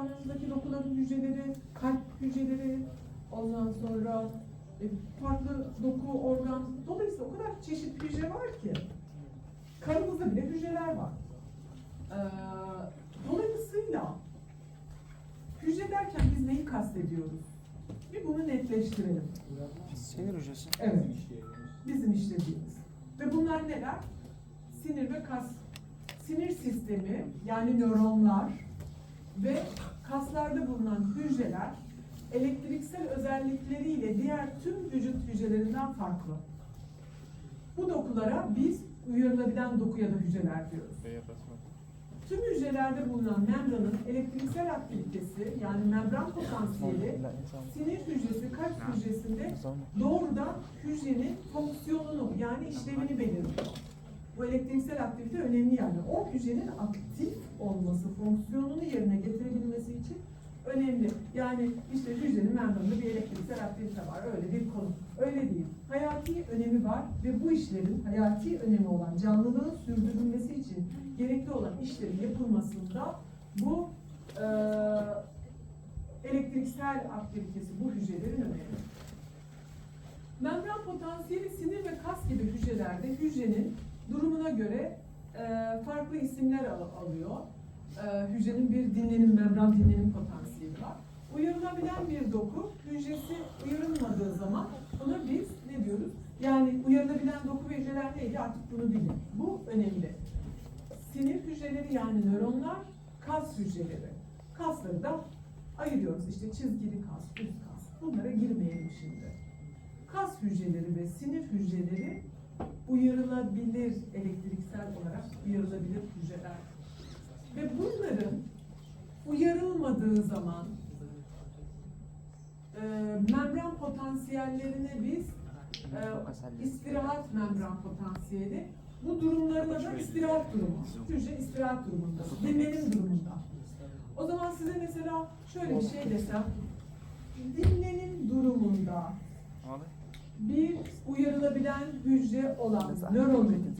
Karnımızdaki dokuların hücreleri, kalp hücreleri, ondan sonra e, farklı doku, organ. Dolayısıyla o kadar çeşit hücre var ki. Karımızda bile hücreler var. Ee, dolayısıyla hücre derken biz neyi kastediyoruz? Bir bunu netleştirelim. Sinir hücresi. Evet. Bizim işlediğimiz. Ve bunlar neler? Sinir ve kas. Sinir sistemi yani nöronlar ve kaslarda bulunan hücreler elektriksel özellikleriyle diğer tüm vücut hücrelerinden farklı. Bu dokulara biz uyarılabilen doku ya da hücreler diyoruz. Tüm hücrelerde bulunan membranın elektriksel aktivitesi yani membran potansiyeli sinir hücresi kalp hücresinde doğrudan hücrenin fonksiyonunu yani işlevini belirliyor. Bu elektriksel aktivite önemli yani. O hücrenin aktif olması, fonksiyonunu yerine getirebilmesi için önemli. Yani işte hücrenin membranında bir elektriksel aktivite var. Öyle bir konu. Öyle değil. Hayati önemi var ve bu işlerin hayati önemi olan canlılığın sürdürülmesi için gerekli olan işlerin yapılmasında bu eee elektriksel aktivitesi bu hücrelerin önemi. Membran potansiyeli sinir ve kas gibi hücrelerde hücrenin durumuna göre e, farklı isimler al- alıyor. E, hücrenin bir dinlenim, membran dinlenim potansiyeli var. Uyarılabilen bir doku, hücresi uyarılmadığı zaman buna biz ne diyoruz? Yani uyarılabilen doku ve hücreler neydi artık bunu bilin. Bu önemli. Sinir hücreleri yani nöronlar, kas hücreleri. Kasları da ayırıyoruz. İşte çizgili kas, düz kas. Bunlara girmeyelim şimdi kas hücreleri ve sinir hücreleri uyarılabilir elektriksel olarak uyarılabilir hücreler. Ve bunların uyarılmadığı zaman e, membran potansiyellerine biz e, istirahat membran potansiyeli bu durumlarına da istirahat durumu. Hücre istirahat durumunda, dinlenim durumunda. O zaman size mesela şöyle bir şey desem, dinlenim durumunda. Bir uyarılabilen hücre olan nöronun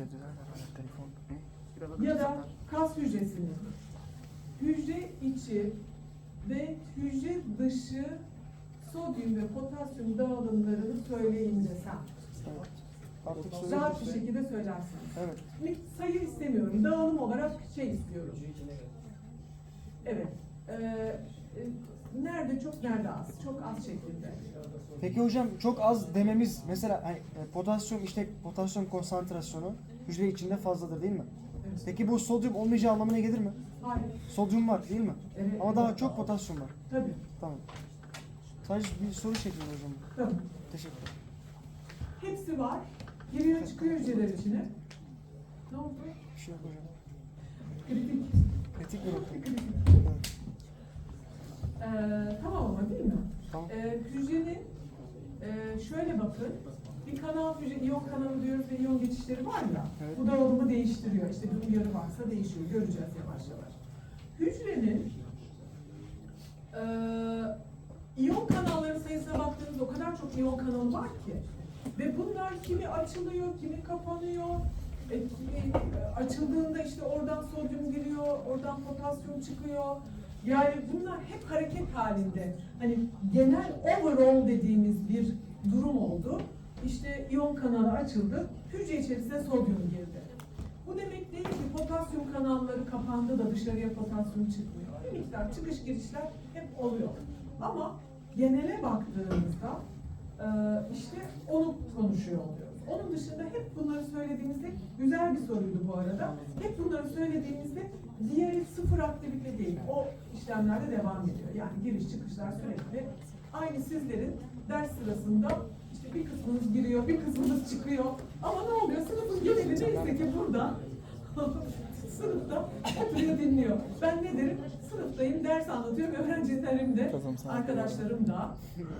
ya da kas hücresinin hücre içi ve hücre dışı sodyum ve potasyum dağılımlarını söyleyin desem. Artık Rahat bir şekilde söylersiniz. Evet. Bir sayı istemiyorum. Dağılım olarak şey istiyorum. Evet. Ee, e, nerede çok, nerede az? Çok az şekilde. Peki hocam çok az dememiz mesela hani e, potasyum işte potasyum konsantrasyonu hücre içinde fazladır değil mi? Evet. Peki bu sodyum olmayacağı anlamına gelir mi? Hayır. Sodyum var değil mi? Evet. Ama daha çok potasyum var. Tabii. Tamam. Sadece bir soru şeklinde hocam. Tabii. Teşekkür ederim. Hepsi var. Giriyor çıkıyor hücreler içine. Ne oldu? Bir şey yok hocam. Kritik. Kritik nokta. Kritik. Evet. Ee, tamam ama değil mi? Tamam. Ee, hücrenin e, şöyle bakın. Bir kanal hücre, iyon kanalı diyoruz ve iyon geçişleri var ya. Evet. Bu dağılımı değiştiriyor. İşte bir uyarı varsa değişiyor. Göreceğiz yavaş yavaş. Hücrenin e, iyon kanalları sayısına baktığınızda o kadar çok iyon kanalı var ki. Ve bunlar kimi açılıyor, kimi kapanıyor. E, kimi, e, açıldığında işte oradan sodyum giriyor, oradan potasyum çıkıyor. Yani bunlar hep hareket halinde. Hani genel overall dediğimiz bir durum oldu. İşte iyon kanalı açıldı, hücre içerisine sodyum girdi. Bu demek değil ki potasyum kanalları kapandı da dışarıya potasyum çıkmıyor. Bir miktar çıkış girişler hep oluyor. Ama genele baktığımızda e, işte onu konuşuyor oluyoruz. Onun dışında hep bunları söylediğimizde güzel bir soruydu bu arada. Hep bunları söylediğimizde diğeri sıfır aktivite değil. O işlemlerde devam ediyor. Yani giriş çıkışlar sürekli. Aynı sizlerin ders sırasında işte bir kısmınız giriyor, bir kısmınız çıkıyor. Ama ne oluyor? Sınıfın geneli neyse ki burada sınıfta oturuyor dinliyor. Ben ne derim? Sınıftayım, ders anlatıyorum. Öğrencilerim de, arkadaşlarım da,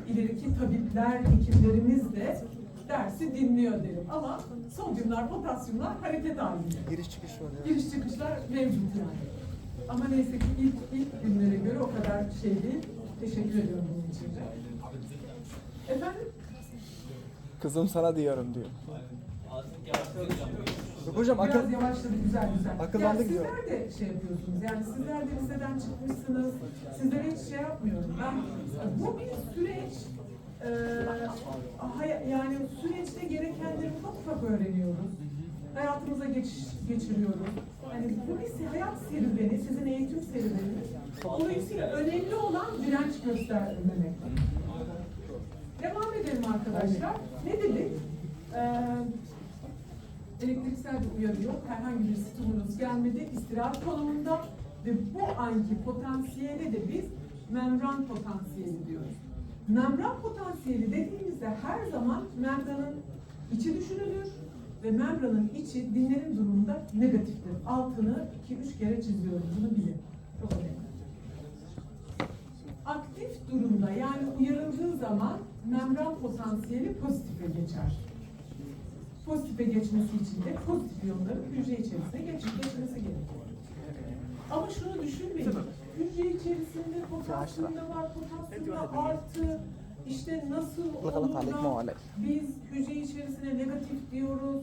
ileriki tabipler, hekimlerimiz de dersi dinliyor derim. Ama sodyumlar, potasyumlar hareket halinde. Giriş çıkış var ya. Giriş çıkışlar mevcut yani. Ama neyse ki ilk, ilk günlere göre o kadar şey değil. Teşekkür ediyorum bunun için de. Efendim? Kızım sana diyorum diyor. Yok hocam Biraz akıl yavaşladı güzel güzel. Akıllandı yani gidiyor. Sizler de şey yapıyorsunuz. Yani sizler de liseden çıkmışsınız. Sizlere hiç şey yapmıyorum. Ben bu bir süreç. Hay- yani süreçte gerekenleri ufak ufak öğreniyoruz. Hayatımıza geçiş, geçiriyoruz. Yani bu bir hayat serüveni, sizin eğitim serüveniniz. Dolayısıyla önemli olan direnç göstermemek. Devam edelim arkadaşlar. Ne dedik? Ee, elektriksel bir uyarı yok. Herhangi bir stimulus gelmedi. İstirahat konumunda ve bu anki potansiyele de biz membran potansiyeli diyoruz. Membran potansiyeli dediğimizde her zaman membranın içi düşünülür ve membranın içi dinlerim durumunda negatiftir. Altını 2-3 kere çiziyorum. Bunu bilin. Çok önemli. Aktif durumda yani uyarıldığı zaman membran potansiyeli pozitife geçer pozitife geçmesi için de pozitif iyonların hücre içerisine geç, geçmesi gerekiyor. Ama şunu düşünmeyin. Hücre içerisinde potasyum da var, potasyum da artı. İşte nasıl olur da biz hücre içerisine negatif diyoruz.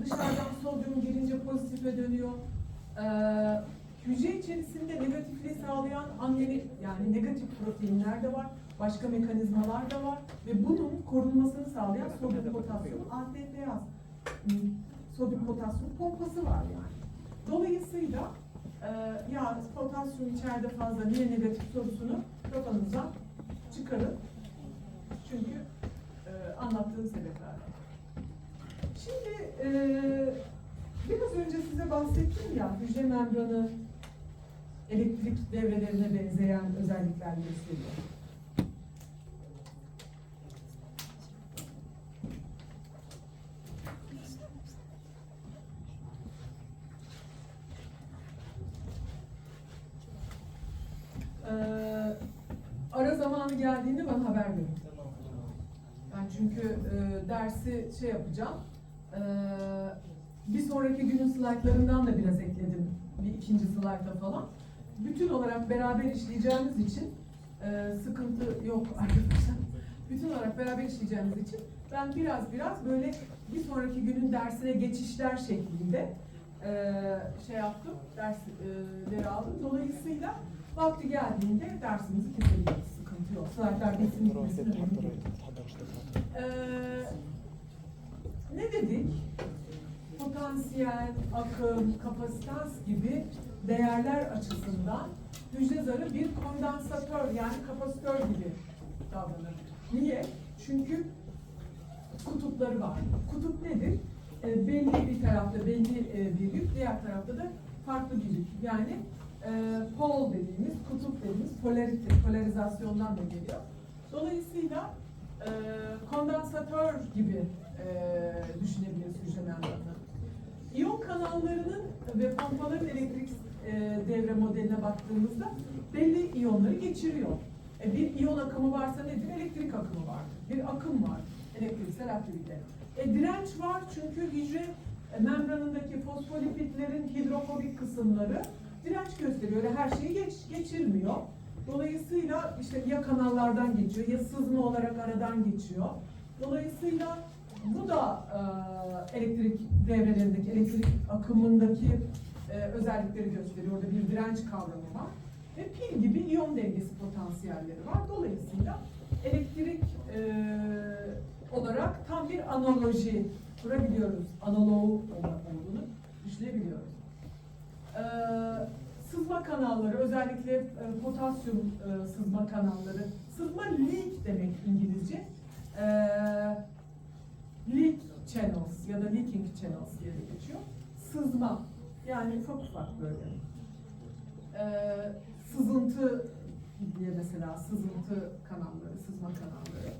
Dışarıdan sodyum girince pozitife dönüyor. Ee, hücre içerisinde negatifliği sağlayan anneli yani negatif proteinler de var. Başka mekanizmalar da var ve bunun korunmasını sağlayan sodyum potasyum ATPaz sodyum potasyum pompası var yani. Dolayısıyla e, ya potasyum içeride fazla niye negatif sorusunu kafanıza çıkarın. Çünkü e, anlattığım sebepler. Şimdi e, biraz önce size bahsettim ya hücre membranı elektrik devrelerine benzeyen özellikler gösteriyor. Ee, ara zamanı geldiğinde bana haber verin. Ben çünkü e, dersi şey yapacağım. Ee, bir sonraki günün slaytlarından da biraz ekledim. Bir ikinci slayta falan. Bütün olarak beraber işleyeceğimiz için e, sıkıntı yok arkadaşlar. Bütün olarak beraber işleyeceğimiz için ben biraz biraz böyle bir sonraki günün dersine geçişler şeklinde e, şey yaptım, dersleri aldım. Dolayısıyla vakti geldiğinde dersimizi kesebiliriz. Slaytlar değil. Ee, ne dedik? Potansiyel, akım, kapasitans gibi değerler açısından hücre zarı bir kondansatör yani kapasitör gibi davranır. Niye? Çünkü kutupları var. Kutup nedir? E, belli bir tarafta belli e, bir yük, diğer tarafta da farklı bir yük. Yani e, pol dediğimiz, kutup dediğimiz polarite, polarizasyondan da geliyor. Dolayısıyla e, kondansatör gibi e, düşünebiliriz hücre membranını. İyon kanallarının ve pompaların elektrik e, devre modeline baktığımızda belli iyonları geçiriyor. E, bir iyon akımı varsa nedir? Elektrik akımı var. Bir akım var. Elektriksel aktivite. E, direnç var çünkü hücre e, membranındaki fosfolipidlerin hidrofobik kısımları direnç gösteriyor. Öyle her şeyi geç, geçirmiyor. Dolayısıyla işte ya kanallardan geçiyor ya sızma olarak aradan geçiyor. Dolayısıyla bu da e, elektrik devrelerindeki, elektrik akımındaki e, özellikleri gösteriyor. Orada bir direnç kavramı var. Ve pil gibi iyon dengesi potansiyelleri var. Dolayısıyla elektrik e, olarak tam bir analoji kurabiliyoruz. Analoğu olduğunu düşünebiliyoruz. Ee, sızma kanalları, özellikle e, potasyum e, sızma kanalları. Sızma leak demek İngilizce. Ee, leak channels ya da leaking channels diye geçiyor. Sızma, yani ufak ufak böyle. Ee, sızıntı diye mesela sızıntı kanalları, sızma kanalları.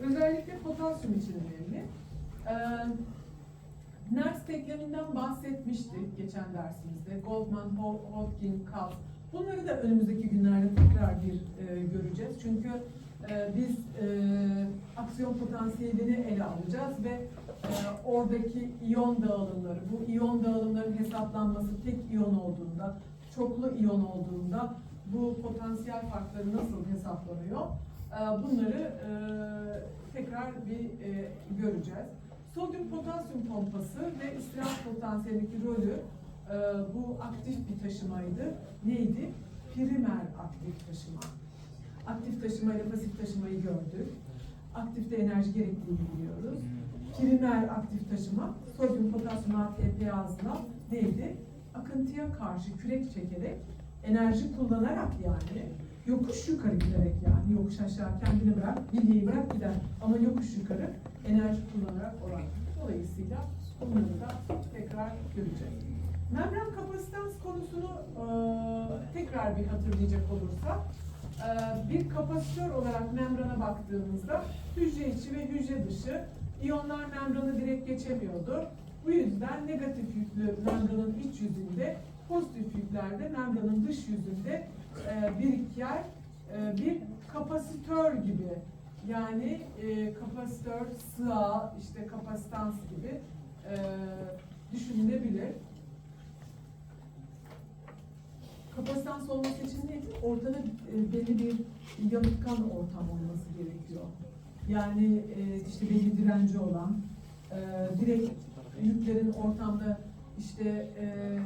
Özellikle potasyum için önemli. Ee, Nernst denkleminden bahsetmiştik geçen dersimizde. Goldman, Ho- Hodgkin, Kauf. Bunları da önümüzdeki günlerde tekrar bir e, göreceğiz. Çünkü e, biz e, aksiyon potansiyelini ele alacağız ve e, oradaki iyon dağılımları, bu iyon dağılımların hesaplanması tek iyon olduğunda, çoklu iyon olduğunda bu potansiyel farkları nasıl hesaplanıyor? E, bunları e, tekrar bir e, göreceğiz. Sodyum potasyum pompası ve istirahat potansiyelindeki rolü e, bu aktif bir taşımaydı. Neydi? Primer aktif taşıma. Aktif taşıma ile pasif taşımayı gördük. Aktifte enerji gerektiğini biliyoruz. Primer aktif taşıma, sodyum potasyum ATP ağzına neydi? Akıntıya karşı kürek çekerek, enerji kullanarak yani, yokuş yukarı giderek yani, yokuş aşağı kendini bırak, bilyeyi bırak gider. Ama yokuş yukarı enerji kullanarak olan. Dolayısıyla bunları da tekrar göreceğiz. Membran kapasitans konusunu eee, tekrar bir hatırlayacak olursak, eee, bir kapasitör olarak membrana baktığımızda hücre içi ve hücre dışı iyonlar membranı direkt geçemiyordu. Bu yüzden negatif yüklü membranın iç yüzünde, pozitif yüklerde membranın dış yüzünde eee biriken eee, bir kapasitör gibi yani eee, kapasitör, sığa, işte kapasitans gibi eee, düşünülebilir. Kapasitans olması için neydi? Ortada e, belli bir yalıtkan ortam olması gerekiyor. Yani e, işte belli direnci olan, e, direkt yüklerin ortamda işte e,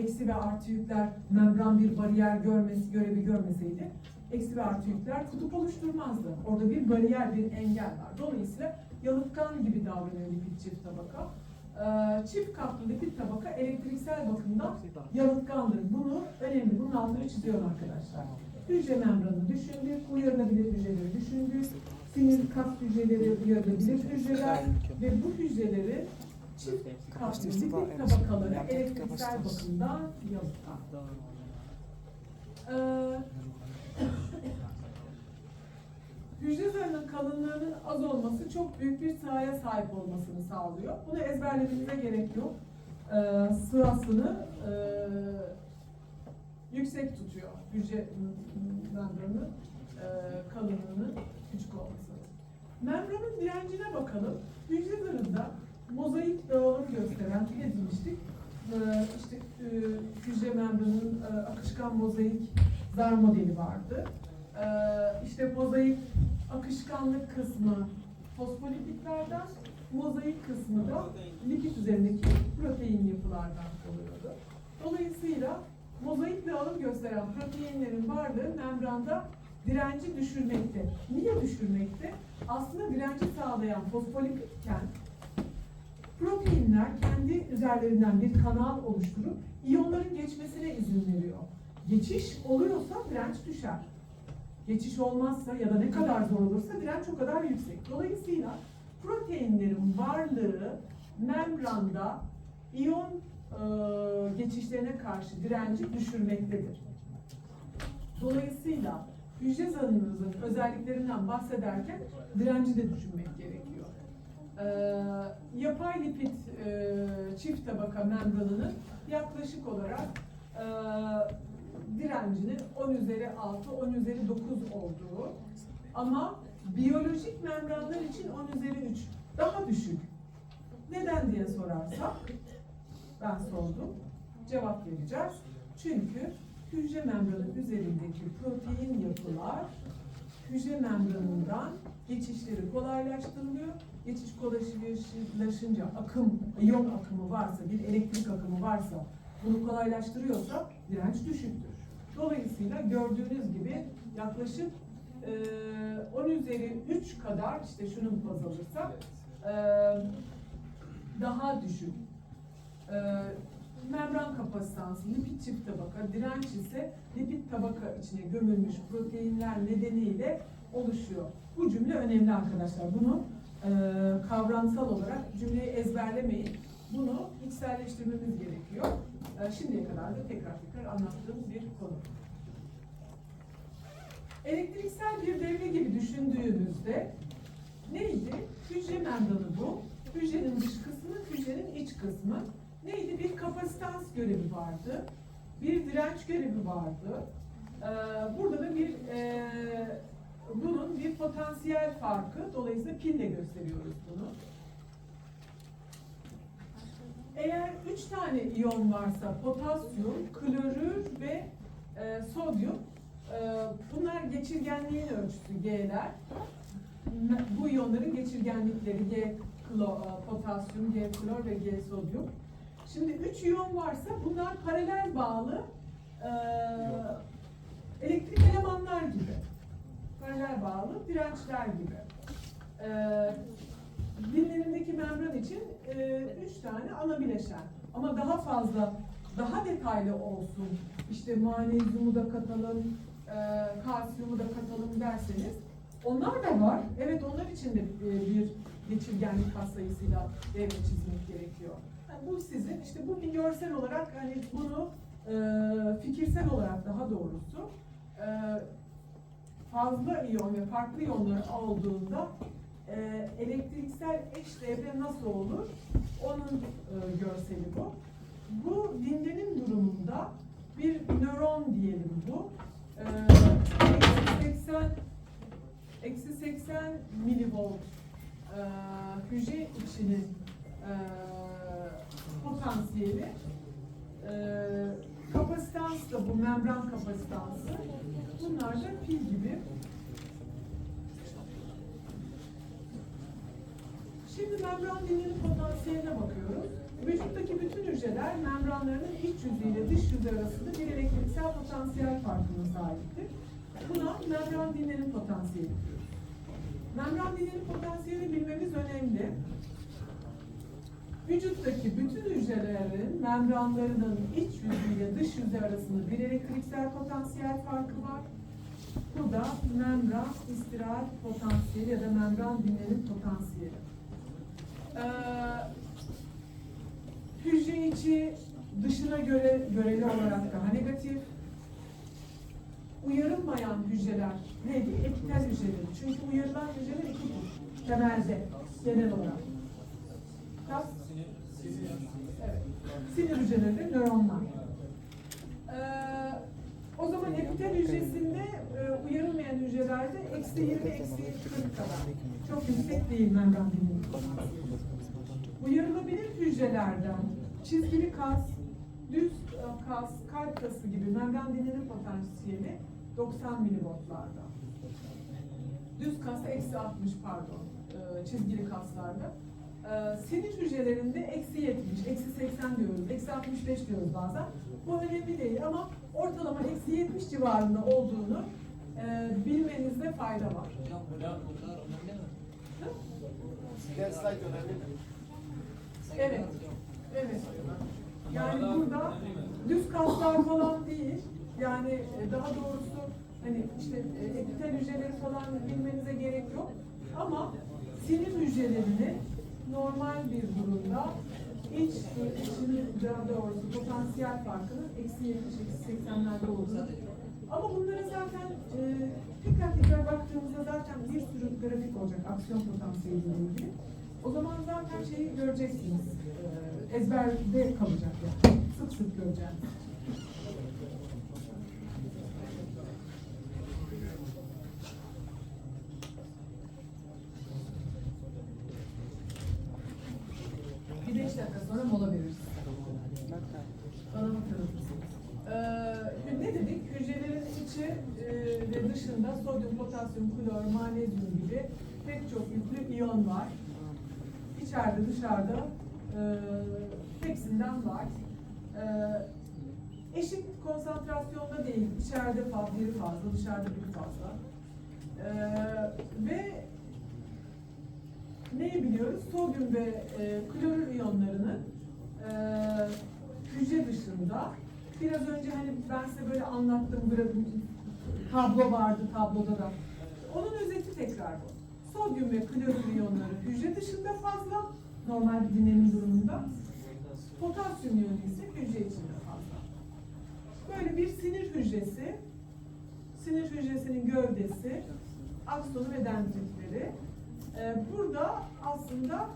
eksi ve artı yükler membran bir bariyer görmesi, görevi görmeseydi eksi ve artı yükler kutup oluşturmazdı. Orada bir bariyer, bir engel var. Dolayısıyla yalıtkan gibi davranıyor lipid çift tabaka. Ee, çift katlı lipid tabaka elektriksel bakımdan yalıtkandır. Bunu önemli, bunun altını çiziyorum arkadaşlar. Hücre membranı düşündük, uyarılabilir hücreleri düşündük. Sinir kas hücreleri uyarılabilir hücreler ve bu hücreleri çift katlı lipid tabakaları elektriksel bakımdan yalıtkan. Ee, hücre zarının kalınlığının az olması çok büyük bir sahaya sahip olmasını sağlıyor. Bunu ezberlemenize gerek yok. Ee, sırasını e, yüksek tutuyor hücre membranı e, kalınlığının küçük olması. Membranın direncine bakalım. Hücre zarında mozaik dağılım gösteren ne demiştik? Ee, işte e, hücre membranının e, akışkan mozaik zar modeli vardı. Ee, işte mozaik akışkanlık kısmı fosfolipitlerden, mozaik kısmı da lipid üzerindeki protein yapılardan oluyordu. Dolayısıyla mozaik dağılım gösteren proteinlerin varlığı membranda direnci düşürmekte. Niye düşürmekte? Aslında direnci sağlayan fosfolipitken proteinler kendi üzerlerinden bir kanal oluşturup iyonların geçmesine izin veriyor. Geçiş oluyorsa direnç düşer. Geçiş olmazsa ya da ne kadar zor olursa direnç o kadar yüksek. Dolayısıyla proteinlerin varlığı membranda iyon e, geçişlerine karşı direnci düşürmektedir. Dolayısıyla hücre zarınızın özelliklerinden bahsederken direnci de düşünmek gerekiyor. Ee, yapay lipid e, çift tabaka membranının yaklaşık olarak e, direncinin 10 üzeri 6, 10 üzeri 9 olduğu ama biyolojik membranlar için 10 üzeri 3 daha düşük. Neden diye sorarsak ben sordum. Cevap vereceğiz. Çünkü hücre membranı üzerindeki protein yapılar hücre membranından geçişleri kolaylaştırılıyor. Geçiş kolaylaşınca akım, iyon akımı varsa, bir elektrik akımı varsa bunu kolaylaştırıyorsa direnç düşüktür. Dolayısıyla gördüğünüz gibi yaklaşık e, 10 üzeri 3 kadar işte şunu baz alırsak e, daha düşük. E, membran kapasitansı, lipid çift tabaka, direnç ise lipid tabaka içine gömülmüş proteinler nedeniyle oluşuyor. Bu cümle önemli arkadaşlar. Bunu e, kavramsal olarak cümleyi ezberlemeyin. Bunu içselleştirmemiz gerekiyor. E, şimdiye kadar da tekrar tekrar anlattığım bir konu. Elektriksel bir devre gibi düşündüğünüzde neydi? Hücre membranı bu. Hücrenin dış kısmı, hücrenin iç kısmı. Neydi? Bir kapasitans görevi vardı. Bir direnç görevi vardı. Ee, burada da bir e, bunun bir potansiyel farkı. Dolayısıyla pille gösteriyoruz bunu. Eğer üç tane iyon varsa potasyum, klorür ve e, sodyum e, bunlar geçirgenliğin ölçüsü G'ler. Bu iyonların geçirgenlikleri G klo, e, potasyum, G klor ve G sodyum. Şimdi üç iyon varsa bunlar paralel bağlı e, elektrik elemanlar gibi. Paralel bağlı dirençler gibi. E, dinlerindeki membran için e, üç tane ana bileşen. Ama daha fazla, daha detaylı olsun, işte manezyumu da katalım, e, kalsiyumu da katalım derseniz onlar da var. Evet onlar için de bir geçirgenlik katsayısıyla devre çizmek gerekiyor. Bu sizin, işte bu bir görsel olarak hani bunu e, fikirsel olarak daha doğrusu e, fazla iyon ve farklı iyonlar olduğunda e, elektriksel eş devre nasıl olur? Onun e, görseli bu. Bu dinlerin durumunda bir nöron diyelim bu. E, eksi 80 eksi 80 milivolt e, hücre içinin e, potansiyeli e, kapasitans da bu membran kapasitansı bunlar da pil gibi Şimdi membran dinlerin potansiyeline bakıyoruz. Vücuttaki bütün hücreler membranlarının iç yüzü ile dış yüzü arasında bir elektriksel potansiyel farkına sahiptir. Buna membran dinlerin potansiyeli diyoruz. Membran dinlerin potansiyelini bilmemiz önemli. Vücuttaki bütün hücrelerin membranlarının iç yüzü ile dış yüzü arasında bir elektriksel potansiyel farkı var. Bu da membran istirahat potansiyeli ya da membran dinlerin potansiyeli. Ee, hücre içi dışına göre göreli olarak daha negatif. Uyarılmayan hücreler neydi? Epitel hücreleri. Çünkü uyarılan hücreler iki tür. Temelde, genel olarak. Kas. Sinir hücreleri de nöronlar. Ee, o zaman epitel hücresinde e, uyarılmayan hücrelerde eksi 20, eksi 40 kadar. Çok yüksek değil membran. Uyarılabilir hücrelerden çizgili kas, düz e, kas, kalp kası gibi membran dinlerin potansiyeli 90 milivoltlarda. Düz kas eksi 60 pardon e, çizgili kaslarda. E, Sinir hücrelerinde eksi 70, eksi 80 diyoruz, eksi 65 diyoruz bazen. Bu önemli değil ama ortalama eksi 70 civarında olduğunu e, bilmenizde fayda var. Hocam bunlar bunlar önemli mi? Diğer slide önemli mi? Evet. Evet. Yani burada düz kaslar falan değil. Yani e, daha doğrusu hani işte e, epitel hücreleri falan bilmenize gerek yok. Ama sinir hücrelerini normal bir durumda iç ve içinin daha doğrusu potansiyel farkının eksi 70 eksi 80'lerde olduğunu ama bunlara zaten e, tekrar tekrar baktığımızda zaten bir sürü grafik olacak aksiyon potansiyeliyle ilgili. O zaman zaten şeyi göreceksiniz. E, ezberde kalacak yani. Sık sık göreceğiz. Bir beş dakika sonra mola veririz. Bana bakıyoruz. Ee, ne dedik? Hücrelerin içi e, ve dışında sodyum, potasyum, klor, manezyum gibi pek çok yüklü iyon var. İçeride, dışarıda e, hepsinden var. E, eşit konsantrasyonda değil. İçeride biri fazla, dışarıda biri fazla. E, ve neyi biliyoruz? Sodyum ve e, klorür iyonlarının e, hücre dışında biraz önce hani ben size böyle anlattım tablo vardı tabloda da. Onun özeti tekrar bu. Sodyum ve klorür iyonları hücre dışında fazla normal bir dinlenim durumunda. Potasyum iyonu ise hücre içinde fazla. Böyle bir sinir hücresi, sinir hücresinin gövdesi, aksonu ve dendritleri. Ee, burada aslında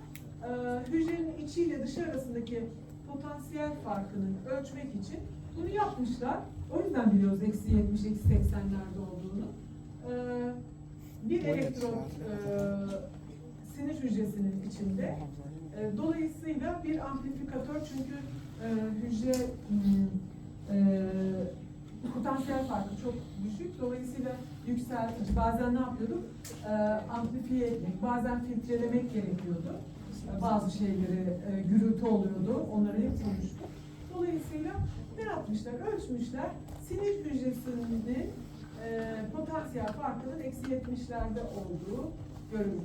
e, hücrenin içiyle dışı arasındaki potansiyel farkını ölçmek için bunu yapmışlar. O yüzden biliyoruz eksi 70, eksi 80'lerde olduğunu. Ee, bir elektron e, sinir hücresinin içinde. E, dolayısıyla bir amplifikatör çünkü e, hücre hmm, e, potansiyel farkı çok düşük. Dolayısıyla yükseltici. Bazen ne yapıyorduk? E, amplifiye etmek, bazen filtrelemek gerekiyordu. e, bazı şeyleri e, gürültü oluyordu. Onları hep konuştuk. Dolayısıyla ne yapmışlar? Ölçmüşler. Sinir hücresinin e, potansiyel farkının eksi 70'lerde olduğu görülmüş.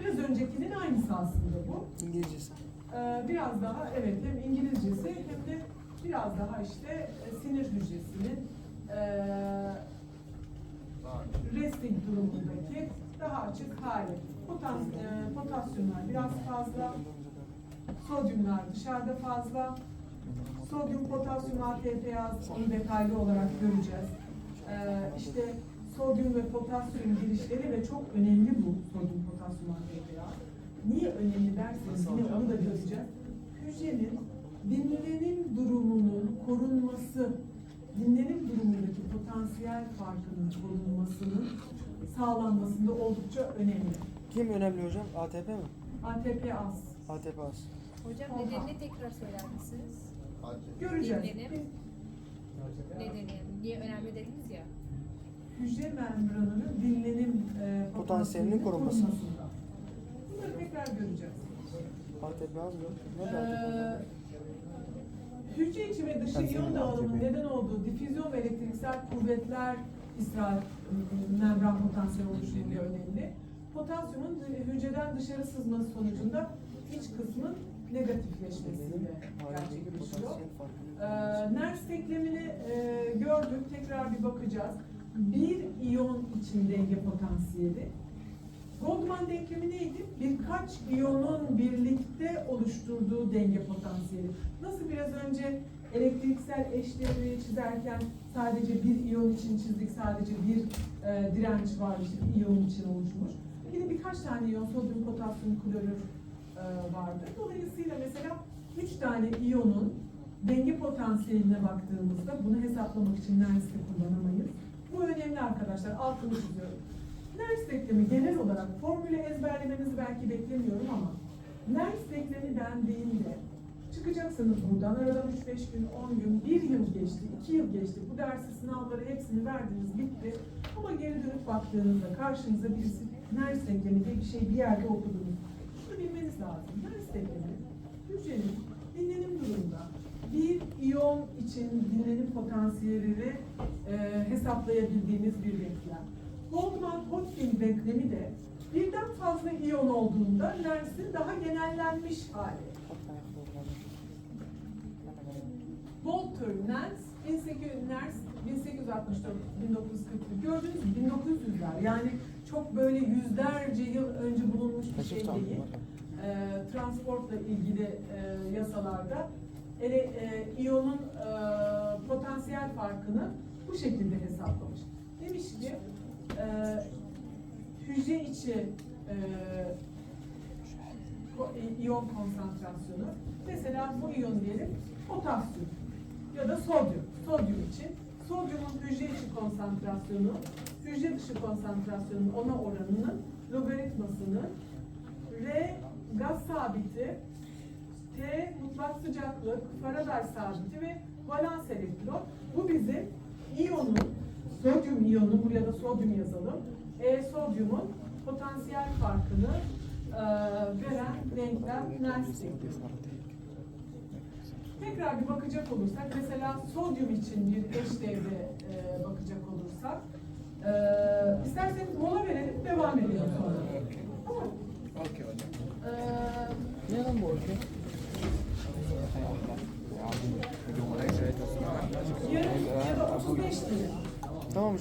Biraz öncekinin aynısı aslında bu. İngilizcesi. Ee, biraz daha evet hem İngilizcesi hem de biraz daha işte e, sinir hücresinin eee resting durumundaki daha açık hali. Potans, eee, potasyumlar biraz fazla, sodyumlar dışarıda fazla. Sodyum, potasyum, ATPaz onu detaylı olarak göreceğiz. Eee işte sodyum ve potasyum girişleri ve çok önemli bu sodyum, potasyum, ATPaz. Niye önemli derseniz yine onu da göreceğiz. Hücrenin dinlenim durumunun korunması, dinlenim durumundaki potansiyel farkının korunmasının sağlanmasında oldukça önemli. Kim önemli hocam? ATP mi? ATP az. ATP az. Hocam nedenini tekrar söyler misiniz? Göreceğiz. Dinlenim. Nedeni. Niye önemli dediniz ya. Hücre membranının dinlenim e, Potansiyelinin korunması. Bunları tekrar göreceğiz. Mı? Nerede ATP? Ee, hücre içi ve dışı iyon dağılımının neden olduğu difüzyon ve elektriksel kuvvetler istirahat membran potansiyeli oluşumunda önemli. Potasyumun hücreden dışarı sızması sonucunda iç kısmın negatifleşmesiyle gerçekleşiyor. Ee, Nernst denklemini e, gördük, tekrar bir bakacağız. Bir iyon için denge potansiyeli. Goldman denklemi neydi? Birkaç iyonun birlikte oluşturduğu denge potansiyeli. Nasıl biraz önce elektriksel eşdeğeri çizerken sadece bir iyon için çizdik, sadece bir e, direnç var işte bir iyon için oluşmuş. Yine birkaç tane iyon, sodyum, potasyum, klorür e, vardı. Dolayısıyla mesela üç tane iyonun denge potansiyeline baktığımızda bunu hesaplamak için Nernst'i kullanamayız. Bu önemli arkadaşlar, altını çiziyorum. Nernst denklemi genel olarak formülü ezberlemenizi belki beklemiyorum ama Nernst denklemi dendiğinde çıkacaksınız buradan aradan 3-5 gün, 10 gün, 1 yıl geçti, 2 yıl geçti. Bu dersi sınavları hepsini verdiniz, bitti. Ama geri dönüp baktığınızda karşınıza birisi Nernst denklemi diye bir şey bir yerde okudunuz. Lazım. Nernst denklemi hücrenin dinlenim durumunda bir iyon için dinlenim potansiyelini e, hesaplayabildiğiniz bir denklem. Goldman-Hodgkin denklemi de birden fazla iyon olduğunda Nernst'in daha genellenmiş hali. Walter Nernst, 1800 Nernst 1864 1941 gördüğünüz gibi 1900'ler yani çok böyle yüzlerce yıl önce bulunmuş bir şey değil. E, transportla ilgili e, yasalarda ele, e, iyonun e, potansiyel farkını bu şekilde hesaplamış. Demiş ki e, hücre içi e, e, iyon konsantrasyonu mesela bu iyon diyelim potasyum ya da sodyum. Sodyum için sodyumun hücre içi konsantrasyonu hücre dışı konsantrasyonun ona oranının logaritmasını R gaz sabiti T mutlak sıcaklık, Faraday sabiti ve valans elektron. Bu bizim iyonun, sodyum iyonu, buraya da sodyum yazalım. E sodyumun potansiyel farkını e, veren denklem Nernst. Tekrar bir bakacak olursak, mesela sodyum için bir eşdeğerde e, bakacak olursak, e, isterseniz mola verelim, devam edelim sonra. Tamam. Okey hocam. Ja, dan mooi. Jullie hebben ook gemist. Daarom